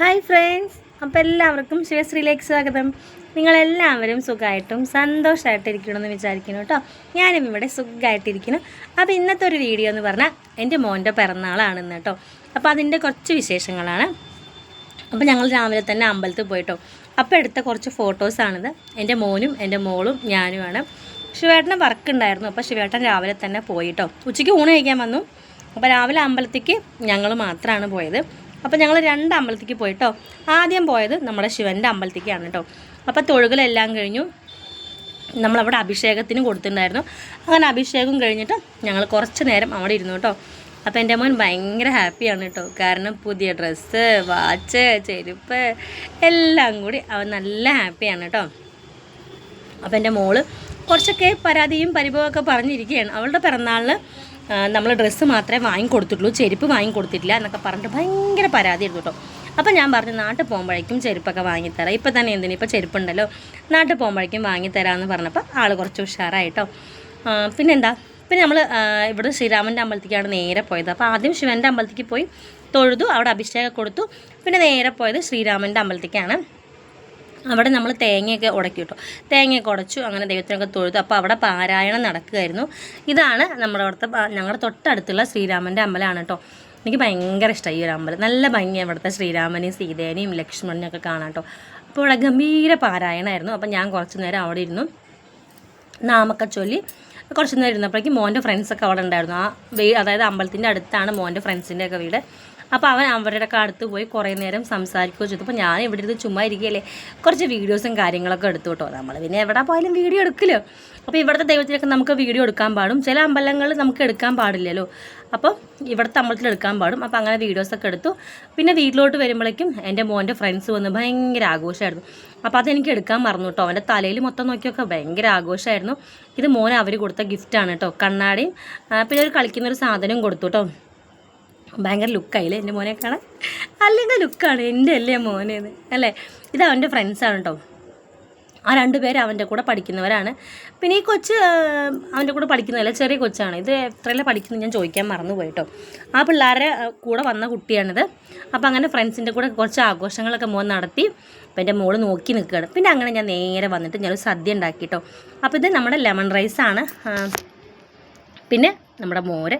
Hi friends അപ്പോൾ എല്ലാവർക്കും ശിവശ്രീയിലേക്ക് സ്വാഗതം. നിങ്ങളെല്ലാവരും സുഖമായിട്ടും സന്തോഷമായിട്ടിരിക്കണമെന്ന് വിചാരിക്കുന്നു കേട്ടോ. ഞാനും ഇവിടെ സുഖമായിട്ടിരിക്കുന്നു. അപ്പോൾ ഇന്നത്തെ ഒരു വീഡിയോ എന്ന് പറഞ്ഞാൽ എന്റെ മോന്റെ പിറന്നാളാണെന്ന് കേട്ടോ. അപ്പോൾ അതിന്റെ കുറച്ച് വിശേഷങ്ങളാണ്. അപ്പോൾ ഞങ്ങൾ രാവിലെ തന്നെ അമ്പലത്തിൽ പോയിട്ടോ. അപ്പോൾ എടുത്ത കുറച്ച് ഫോട്ടോസാണിത് എന്റെ മോനും എന്റെ മോളും ഞാനുമാണ്. ശിവേട്ടന് വർക്ക് ഉണ്ടായിരുന്നു. അപ്പോൾ ശിവേട്ടൻ രാവിലെ തന്നെ പോയിട്ടോ. ഉച്ചയ്ക്ക് ഊണ് കഴിക്കാൻ വന്നു. അപ്പോൾ രാവിലെ അമ്പലത്തേക്ക് ഞങ്ങൾ മാത്രമാണ് പോയത്. അപ്പോൾ ഞങ്ങൾ രണ്ട് അമ്പലത്തേക്ക് പോയിട്ടോ. ആദ്യം പോയത് നമ്മുടെ ശിവന്റെ അമ്പലത്തേക്കാണ് കേട്ടോ. അപ്പോൾ തൊഴുകലെല്ലാം കഴിഞ്ഞു. നമ്മളവിടെ അഭിഷേകത്തിന് കൊടുത്തിട്ടുണ്ടായിരുന്നു. അങ്ങനെ അഭിഷേകം കഴിഞ്ഞിട്ട് ഞങ്ങൾ കുറച്ച് നേരം അവിടെ ഇരുന്നു കേട്ടോ. അപ്പോൾ എന്റെ മോൻ ഭയങ്കര ഹാപ്പിയാണ് കേട്ടോ. കാരണം പുതിയ ഡ്രസ്സ് വാച്ച് ചെരുപ്പ് എല്ലാം കൂടി അവൻ നല്ല ഹാപ്പിയാണ് കേട്ടോ. അപ്പോൾ എന്റെ മോൾ കുറച്ചൊക്കെ പരാതിയും പരിഭവമൊക്കെ പറഞ്ഞിരിക്കുകയാണ്. അവളുടെ പിറന്നാളിന് നമ്മൾ ഡ്രസ്സ് മാത്രമേ വാങ്ങിക്കൊടുത്തിട്ടുള്ളൂ ചെരുപ്പ് വാങ്ങിക്കൊടുത്തിട്ടില്ല എന്നൊക്കെ പറഞ്ഞിട്ട് ഭയങ്കര പരാതിയായിരുന്നു കേട്ടോ അപ്പോൾ ഞാൻ പറഞ്ഞു നാട്ടിൽ പോകുമ്പോഴേക്കും ചെരുപ്പൊക്കെ വാങ്ങിത്തരാം. ഇപ്പം തന്നെ എന്തിനാ? ഇപ്പോൾ ചെരുപ്പുണ്ടല്ലോ. നാട്ടിൽ പോകുമ്പോഴേക്കും വാങ്ങിത്തരാമെന്ന് പറഞ്ഞപ്പോൾ ആൾ കുറച്ച് ഉഷാറായിട്ടോ. പിന്നെന്താ? പിന്നെ നമ്മൾ ഇവിടെ ശ്രീരാമന്റെ അമ്പലത്തിലേക്കാണ് നേരെ പോയത്. അപ്പോൾ ആദ്യം ശിവന്റെ അമ്പലത്തിലേക്ക് പോയി തൊഴുതു അവിടെ അഭിഷേകം കൊടുത്തു. പിന്നെ നേരെ പോയത് ശ്രീരാമന്റെ അമ്പലത്തേക്കാണ് അവിടെ നമ്മൾ തേങ്ങയൊക്കെ ഉടക്കി കിട്ടും തേങ്ങയൊക്കെ ഉടച്ചു അങ്ങനെ ദൈവത്തിനൊക്കെ തൊഴുതു. അപ്പോൾ അവിടെ പാരായണം നടക്കുമായിരുന്നു ഇതാണ് നമ്മുടെ അവിടുത്തെ ഞങ്ങളുടെ തൊട്ടടുത്തുള്ള ശ്രീരാമന്റെ അമ്പലമാണ് കേട്ടോ. എനിക്ക് ഭയങ്കര ഇഷ്ടമായി ഈ ഒരു അമ്പലം. നല്ല ഭംഗി ഇവിടുത്തെ ശ്രീരാമനെയും സീതേനെയും ലക്ഷ്മണനെയും ഒക്കെ കാണാം കേട്ടോ. അപ്പോൾ ഇവിടെ ഗംഭീര പാരായണമായിരുന്നു. അപ്പോൾ ഞാൻ കുറച്ച് നേരം അവിടെ ഇരുന്നു. നാമൊക്കെ ചൊല്ലി കുറച്ച് നേരം ഇരുന്നപ്പോഴേക്കും മോന്റെ ഫ്രണ്ട്സൊക്കെ അവിടെ ഉണ്ടായിരുന്നു. ആ അതായത് അമ്പലത്തിന്റെ അടുത്താണ് മോന്റെ ഫ്രണ്ട്സിന്റെയൊക്കെ വീട്. അപ്പോൾ അവൻ അവരുടെ അടുത്ത് പോയി കുറേ നേരം സംസാരിക്കുകയോ ചെയ്തു. അപ്പോൾ ഞാൻ ഇവിടെ ഇരുന്ന് ചുമ്മാ ഇരിക്കുകയല്ലേ? കുറച്ച് വീഡിയോസും കാര്യങ്ങളൊക്കെ എടുത്തു കേട്ടോ. നമ്മൾ പിന്നെ എവിടെ പോയാലും വീഡിയോ എടുക്കില്ലോ? അപ്പോൾ ഇവിടുത്തെ ദൈവത്തിലൊക്കെ നമുക്ക് വീഡിയോ എടുക്കാൻ പാടും. ചില അമ്പലങ്ങളിൽ നമുക്ക് എടുക്കാൻ പാടില്ലല്ലോ. അപ്പോൾ ഇവിടുത്തെ അമ്പലത്തിൽ എടുക്കാൻ പാടും. അപ്പോൾ അങ്ങനെ വീഡിയോസൊക്കെ എടുത്തു. പിന്നെ വീട്ടിലോട്ട് വരുമ്പോഴേക്കും എന്റെ മോന്റെ ഫ്രണ്ട്സ് വന്ന് ഭയങ്കര ആഘോഷമായിരുന്നു. അപ്പോൾ അതെനിക്ക് എടുക്കാൻ മറന്നു കേട്ടോ. അവന്റെ തലയിൽ മൊത്തം നോക്കിയൊക്കെ ഭയങ്കര ആഘോഷമായിരുന്നു. ഇത് മോനെ അവർ കൊടുത്ത ഗിഫ്റ്റാണ് കേട്ടോ. കണ്ണാടിയും പിന്നെ ഒരു കളിക്കുന്നൊരു സാധനവും കൊടുത്തു കേട്ടോ. ഭയങ്കര ലുക്കായില്ലേ എന്റെ മോനെ കാണാൻ? അല്ലെങ്കിൽ ലുക്കാണ് എന്റെ അല്ലേ മോനേന്ന് അല്ലേ? ഇത് അവന്റെ ഫ്രണ്ട്സാണ് കേട്ടോ ആ രണ്ട് പേര് അവന്റെ കൂടെ പഠിക്കുന്നവരാണ്. പിന്നെ ഈ കൊച്ച് അവന്റെ കൂടെ പഠിക്കുന്നതല്ല ചെറിയ കൊച്ചാണ്. ഇത് എത്രയല്ലേ പഠിക്കുന്നത് ഞാൻ ചോദിക്കാൻ മറന്നു പോയിട്ടോ ആ പിള്ളേരെ കൂടെ വന്ന കുട്ടിയാണിത്. അപ്പോൾ അങ്ങനെ ഫ്രണ്ട്സിന്റെ കൂടെ കുറച്ച് ആഘോഷങ്ങളൊക്കെ മോൻ നടത്തി. അപ്പോൾ എന്റെ മോൾ നോക്കി നിൽക്കുകയാണ്. പിന്നെ അങ്ങനെ ഞാൻ നേരെ വന്നിട്ട് ഞാനൊരു സദ്യ ഉണ്ടാക്കി കേട്ടോ അപ്പോൾ ഇത് നമ്മുടെ ലെമൺ റൈസാണ്. പിന്നെ നമ്മുടെ മോര്.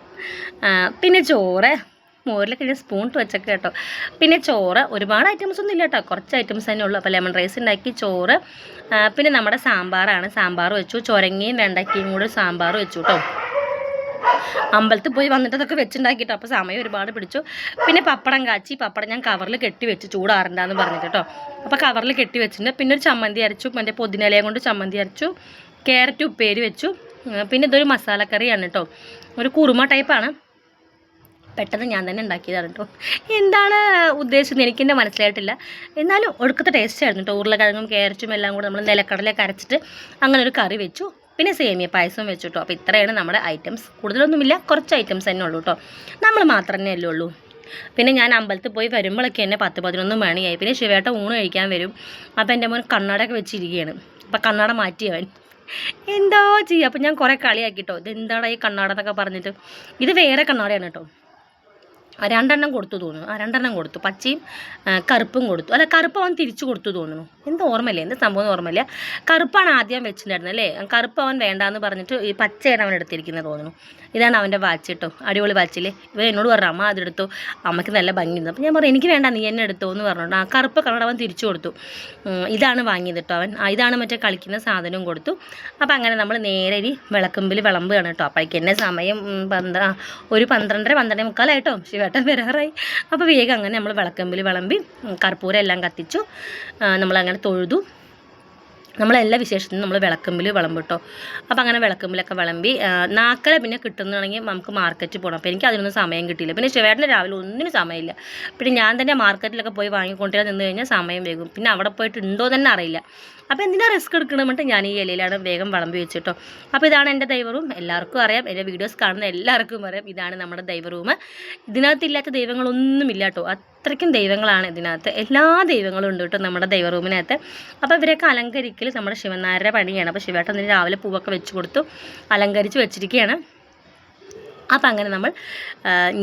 പിന്നെ ചോറ്. മോരിലൊക്കെ സ്പൂൺ ഇട്ട് വെച്ചൊക്കെ കേട്ടോ. പിന്നെ ചോറ് ഒരുപാട് ഐറ്റംസ് ഒന്നും ഇല്ല കേട്ടോ. കുറച്ച് ഐറ്റംസ് തന്നെ ഉള്ളൂ. അപ്പോൾ ലെമൺ റൈസ് ഉണ്ടാക്കി ചോറ് പിന്നെ നമ്മുടെ സാമ്പാറാണ്. സാമ്പാർ വെച്ചു. ചൊരങ്ങിയും വെണ്ടയ്ക്കയും കൂടെ സാമ്പാർ വെച്ചു കേട്ടോ. അമ്പലത്തിൽ പോയി വന്നിട്ട് അതൊക്കെ വെച്ചുണ്ടാക്കിട്ടോ അപ്പോൾ സമയം ഒരുപാട് പിടിച്ചു. പിന്നെ പപ്പടം കാച്ചി പപ്പടം ഞാൻ കവറിൽ കെട്ടി വെച്ച് ചൂടാറണ്ടെന്ന് പറഞ്ഞിട്ട് കേട്ടോ. അപ്പോൾ കവറിൽ കെട്ടി വെച്ചിട്ടുണ്ട്. പിന്നെ ഒരു ചമ്മന്തി അരച്ചു. മറ്റേ പൊതിനിലയും കൊണ്ട് ചമ്മന്തി അരച്ചു. ക്യാരറ്റ് ഉപ്പേരി വെച്ചു. പിന്നെ ഇതൊരു മസാലക്കറിയാണ് കേട്ടോ. ഒരു കുറുമ ടൈപ്പാണ് പെട്ടെന്ന് ഞാൻ തന്നെ ഉണ്ടാക്കിയതാണ് കേട്ടോ എന്താണ് ഉദ്ദേശിച്ചത്? എനിക്ക് എന്റെ മനസ്സിലായിട്ടില്ല. എന്നാലും ഒടുക്കത്തെ ടേസ്റ്റ് ആയിരുന്നു കേട്ടോ ഉരുളക്കിഴങ്ങും ക്യാരറ്റും എല്ലാം കൂടെ നമ്മൾ നിലക്കടലൊക്കെ അരച്ചിട്ട് അങ്ങനെ ഒരു കറി വെച്ചു. പിന്നെ സേമിയ പായസം വെച്ചു കേട്ടോ അപ്പോൾ ഇത്രയാണ് നമ്മുടെ ഐറ്റംസ് കൂടുതലൊന്നുമില്ല കുറച്ച് ഐറ്റംസ് തന്നെ ഉള്ളൂ കേട്ടോ നമ്മൾ മാത്രം തന്നെ അല്ലേ ഉള്ളൂ. പിന്നെ ഞാൻ അമ്പലത്തിൽ പോയി വരുമ്പോഴൊക്കെ എന്നെ പത്ത് പതിനൊന്ന് മണിയായി. പിന്നെ ശിവേട്ട ഊണ് കഴിക്കാൻ വരും. അപ്പോൾ എന്റെ മോൻ കണ്ണടയൊക്കെ വെച്ചിരിക്കുകയാണ്. അപ്പോൾ കണ്ണട മാറ്റിയവൻ. എന്തോ ചെയ്യുക അപ്പോൾ ഞാൻ കുറേ കളിയാക്കിട്ടോ ഇത് എന്താണ് ഈ കണ്ണാട എന്നൊക്കെ പറഞ്ഞിട്ട്? ഇത് വേറെ കണ്ണാടയാണ് കേട്ടോ രണ്ടെണ്ണം കൊടുത്തു തോന്നുന്നു. ആ രണ്ടെണ്ണം കൊടുത്തു. പച്ചയും കറുപ്പും കൊടുത്തു. അല്ല കറുപ്പ് അവൻ തിരിച്ചു കൊടുത്തു തോന്നുന്നു. എന്ത് ഓർമ്മയില്ല? എന്ത് സംഭവം ഓർമ്മയില്ല. കറുപ്പാണ് ആദ്യം വെച്ചിട്ടുണ്ടായിരുന്നത് അല്ലേ? കറുപ്പ് അവൻ വേണ്ടാന്ന് പറഞ്ഞിട്ട് ഈ പച്ചയാണ് അവൻ എടുത്തിരിക്കുന്നത് തോന്നുന്നു. ഇതാണ് അവന്റെ വാച്ച് കേട്ടോ. അടിപൊളി വാച്ചില്ലേ ഇവ എന്നോട് പറഞ്ഞു അമ്മ അതെടുത്തു അമ്മയ്ക്ക് നല്ല ഭംഗിയുണ്ട്. അപ്പോൾ ഞാൻ പറഞ്ഞു എനിക്ക് വേണ്ട നീ എന്നെ എടുത്തോ? എന്ന് പറഞ്ഞിട്ട് ആ കറുപ്പ് കളർ അവൻ തിരിച്ചു കൊടുത്തു. ഇതാണ് വാങ്ങിയത് കേട്ടോ അവൻ. ഇതാണ് മറ്റേ കളിക്കുന്ന സാധനവും കൊടുത്തു. അപ്പോൾ അങ്ങനെ നമ്മൾ നേരെ ഇനി വിളക്കുമ്പിൽ വിളമ്പുകയാണ് കേട്ടോ. അപ്പോഴേക്ക് എന്നെ സമയം പന്ത്ര ഒരു പന്ത്രണ്ടര പന്ത്രണ്ടേ മുക്കാലായിട്ടോ ശിവേട്ടൻ വരാറായി. അപ്പോൾ വേഗം അങ്ങനെ നമ്മൾ വിളക്കമ്പിൽ വിളമ്പി കർപ്പൂരം എല്ലാം കത്തിച്ചു. നമ്മളങ്ങനെ തൊഴുതു. നമ്മളെല്ലാ വിശേഷത്തിനും നമ്മൾ വിളക്കമ്പിൽ വിളമ്പിട്ടോ. അപ്പോൾ അങ്ങനെ വിളക്കമ്പിലൊക്കെ വിളമ്പി നാക്കല പിന്നെ കിട്ടുന്നതാണെങ്കിൽ നമുക്ക് മാർക്കറ്റിൽ പോകണം അപ്പോൾ എനിക്ക് അതിനൊന്നും സമയം കിട്ടിയില്ല. പിന്നെ ശിവേട്ടന് രാവിലെ ഒന്നിനും സമയമില്ല. പിന്നെ ഞാൻ തന്നെ മാർക്കറ്റിലൊക്കെ പോയി വാങ്ങിക്കൊണ്ടിരാൻ നിന്ന് കഴിഞ്ഞാൽ സമയം വേഗം പിന്നെ അവിടെ പോയിട്ട് ഉണ്ടോ തന്നെ അറിയില്ല. അപ്പോൾ എന്തിനാ റിസ്ക് എടുക്കണമെന്നിട്ട് ഞാൻ ഈ ഇലയിലാണ് വേഗം വിളമ്പി വെച്ചിട്ടോ. അപ്പോൾ ഇതാണ് എന്റെ ദൈവറൂം എല്ലാവർക്കും അറിയാം. എന്റെ വീഡിയോസ് കാണുന്ന എല്ലാവർക്കും അറിയാം. ഇതാണ് നമ്മുടെ ദൈവറൂം ഇതിനകത്തില്ലാത്ത ദൈവങ്ങളൊന്നുമില്ല കേട്ടോ അത്രയ്ക്കും ദൈവങ്ങളാണ് ഇതിനകത്ത്. എല്ലാ ദൈവങ്ങളും ഉണ്ട് കേട്ടോ നമ്മുടെ ദൈവറൂമിനകത്ത് അപ്പോൾ ഇവരൊക്കെ അലങ്കരിക്കൽ നമ്മുടെ ശിവനാരുടെ പണിയാണ്. അപ്പോൾ ശിവേട്ടൻ രാവിലെ പൂവൊക്കെ വെച്ച് കൊടുത്തു. അലങ്കരിച്ച് വെച്ചിരിക്കുകയാണ് അപ്പം അങ്ങനെ നമ്മൾ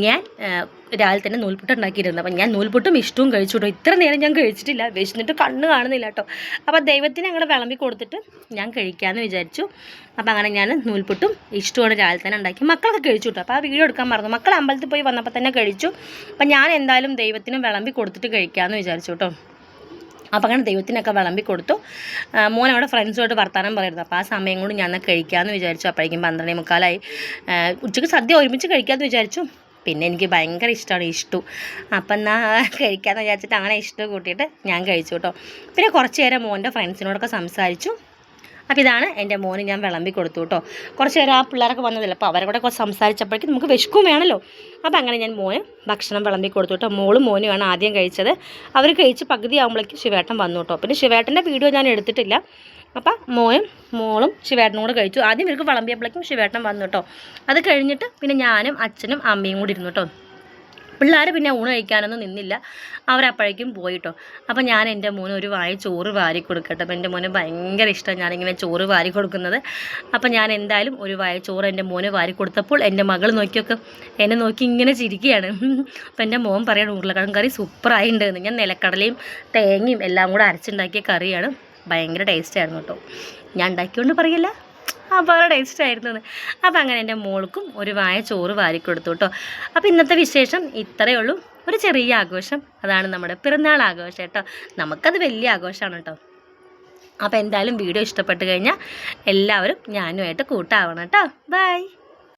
ഞാൻ രാവിലെ തന്നെ നൂൽപുട്ട് ഉണ്ടാക്കിയിരുന്നു. അപ്പം ഞാൻ നൂൽപുട്ടും ഇഷ്ടവും കഴിച്ചു കേട്ടോ. ഇത്ര നേരം ഞാൻ കഴിച്ചിട്ടില്ല. വിശന്നിട്ട് കണ്ണ് കാണുന്നില്ല കേട്ടോ. അപ്പോൾ ദൈവത്തിന് അങ്ങോട്ട് വിളമ്പി കൊടുത്തിട്ട് ഞാൻ കഴിക്കാമെന്ന് വിചാരിച്ചു. അപ്പം അങ്ങനെ ഞാൻ നൂൽപുട്ടും ഇഷ്ടമാണ് രാവിലെ തന്നെ ഉണ്ടാക്കി. മക്കളൊക്കെ കഴിച്ചു കേട്ടോ. അപ്പോൾ ആ വീഡിയോ എടുക്കാൻ മറന്നു. മക്കൾ അമ്പലത്തിൽ പോയി വന്നപ്പോൾ തന്നെ കഴിച്ചു. അപ്പം ഞാൻ എന്തായാലും ദൈവത്തിന് വിളമ്പി കൊടുത്തിട്ട് കഴിക്കാമെന്ന് വിചാരിച്ചു കേട്ടോ. അപ്പോൾ അങ്ങനെ ദൈവത്തിനൊക്കെ വിളമ്പി കൊടുത്തു. മോൻ ഫ്രണ്ട്സുമായിട്ട് വർത്താനം പറയുന്നത് അപ്പോൾ ആ സമയം കൊണ്ട് ഞാൻ കഴിക്കാമെന്ന് വിചാരിച്ചു. അപ്പോഴേക്കും പന്ത്രണ്ടേ മുക്കാലായി. ഉച്ചയ്ക്ക് സദ്യ ഒരുമിച്ച് കഴിക്കാമെന്ന് വിചാരിച്ചു. പിന്നെ എനിക്ക് ഭയങ്കര ഇഷ്ടമാണ് ഇഷ്ടു. അപ്പം എന്നാൽ കഴിക്കാമെന്ന് വിചാരിച്ചിട്ട് അങ്ങനെ ഇഷ്ടം കൂട്ടിയിട്ട് ഞാൻ കഴിച്ചു കേട്ടോ. പിന്നെ കുറച്ച് നേരം മോന്റെ ഫ്രണ്ട്സിനോടൊക്കെ സംസാരിച്ചു. അപ്പോൾ ഇതാണ് എന്റെ മോന് ഞാൻ വിളമ്പി കൊടുത്തു കേട്ടോ. കുറച്ച് നേരം ആ പിള്ളേരൊക്കെ വന്നതല്ല അപ്പോൾ അവരെ കൂടെ കുറച്ച് സംസാരിച്ചപ്പോഴേക്കും നമുക്ക് വിശക്കും വേണമല്ലോ അപ്പോൾ അങ്ങനെ ഞാൻ മോന് ഭക്ഷണം വിളമ്പി കൊടുത്തു കേട്ടോ. മോളും മോനുമാണ് ആദ്യം കഴിച്ചത്. അവർ കഴിച്ച് പകുതി ആകുമ്പോഴേക്കും ശിവേട്ടൻ വന്നു കേട്ടോ. പിന്നെ ശിവേട്ടന്റെ വീഡിയോ ഞാൻ എടുത്തിട്ടില്ല. അപ്പം മോയും മോളും ശിവേട്ടനും കൂടെ കഴിച്ചു. ആദ്യം ഇവർക്ക് വിളമ്പിയപ്പോഴേക്കും ശിവേട്ടൻ വന്നു കേട്ടോ. അത് കഴിഞ്ഞിട്ട് പിന്നെ ഞാനും അച്ഛനും അമ്മയും കൂടി ഇരുന്നു കേട്ടോ. പിള്ളേർ പിന്നെ ഊണ് കഴിക്കാനൊന്നും നിന്നില്ല. അവരപ്പോഴേക്കും പോയിട്ടോ. അപ്പം ഞാൻ എന്റെ മോന് ഒരു വായ ചോറ് വാരി കൊടുക്കട്ടെ. അപ്പം എന്റെ മോന് ഭയങ്കര ഇഷ്ടമാണ് ഞാനിങ്ങനെ ചോറ് വാരി കൊടുക്കുന്നത്. അപ്പം ഞാൻ എന്തായാലും ഒരു വായ ചോറ് എന്റെ മോന് വാരി കൊടുത്തപ്പോൾ എന്റെ മകൾ നോക്കിയൊക്കെ എന്നെ നോക്കി ഇങ്ങനെ ചിരിക്കുകയാണ് അപ്പം എന്റെ മോൻ പറയണം ഉരുളക്കിഴങ്ങ് കറി സൂപ്പറായിട്ടുണ്ട് എന്ന് ഞാൻ നിലക്കടലയും തേങ്ങയും എല്ലാം കൂടെ അരച്ചുണ്ടാക്കിയ കറിയാണ്. ഭയങ്കര ടേസ്റ്റായിരുന്നു കേട്ടോ. ഞാൻ ഉണ്ടാക്കിയോണ്ട് പറയില്ല. അപ്പോൾ ടേസ്റ്റ് ആയിരുന്നു എന്ന് അപ്പോൾ അങ്ങനെ എന്റെ മോൾക്കും ഒരു വായ ചോറ് വാരി കൊടുത്തു കേട്ടോ അപ്പോൾ ഇന്നത്തെ വിശേഷം ഇത്രയേ ഉള്ളൂ. ഒരു ചെറിയ ആഘോഷം. അതാണ് നമ്മുടെ പിറന്നാൾ ആഘോഷം കേട്ടോ നമുക്കത് വലിയ ആഘോഷമാണ് കേട്ടോ അപ്പോൾ എന്തായാലും വീഡിയോ ഇഷ്ടപ്പെട്ട് കഴിഞ്ഞാൽ എല്ലാവരും ഞാനുമായിട്ട് കൂട്ടാവണം കേട്ടോ ബൈ